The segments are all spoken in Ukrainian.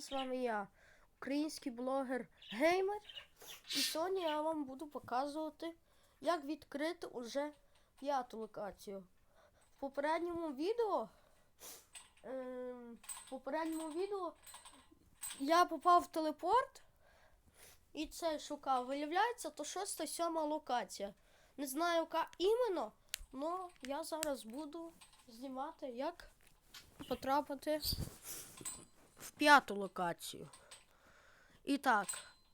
З вами я, український блогер Геймер. І сьогодні я вам буду показувати, як відкрити уже п'яту локацію. В попередньому відео. ем, в попередньому відео я попав в телепорт і це шукав. Виявляється, то шоста сьома локація. Не знаю, яка іменно, але я зараз буду знімати, як потрапити в п'яту локацію. І так,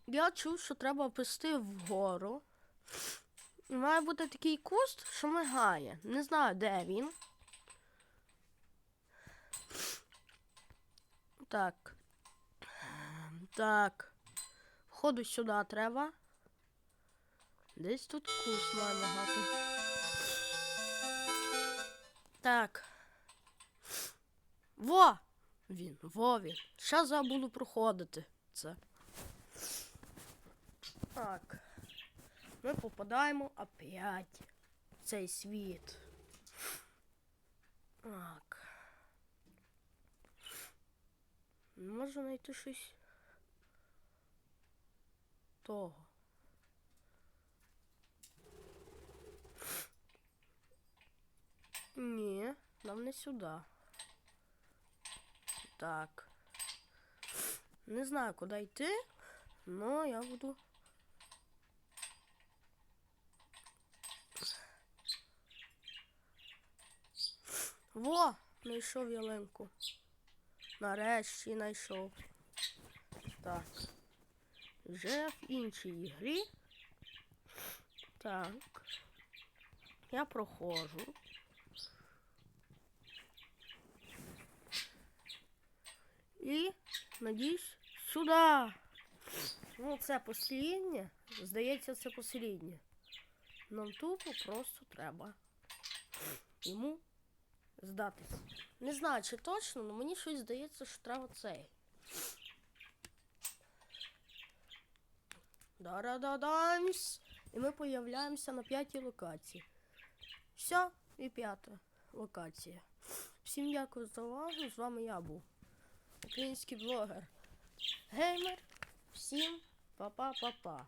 я чув, що треба писти вгору. І має бути такий куст, що мигає. Не знаю, де він. Так. Так. Входу сюди треба. Десь тут куст має мигати. Так. Во! Він, во він. Щас я буду проходити це. Так. Ми попадаємо опять в цей світ. Так. Можу знайти щось того. Ні, нам не сюди. Так. Не знаю, куди йти, но я буду. Во! Знайшов ялинку. Нарешті знайшов. Так. Вже в іншій грі. Так. Я проходжу. І надіюсь сюди. Ну, це посліднє. Здається, це посліднє. Нам тупо просто треба йому здатись. Не знаю, чи точно, але мені щось здається, що треба цей. Да-да-да-дамс. І ми появляємося на п'ятій локації. Все, і п'ята локація. Всім дякую за увагу. З вами я був. Український блогер. Геймер. Всім па-па-па-па.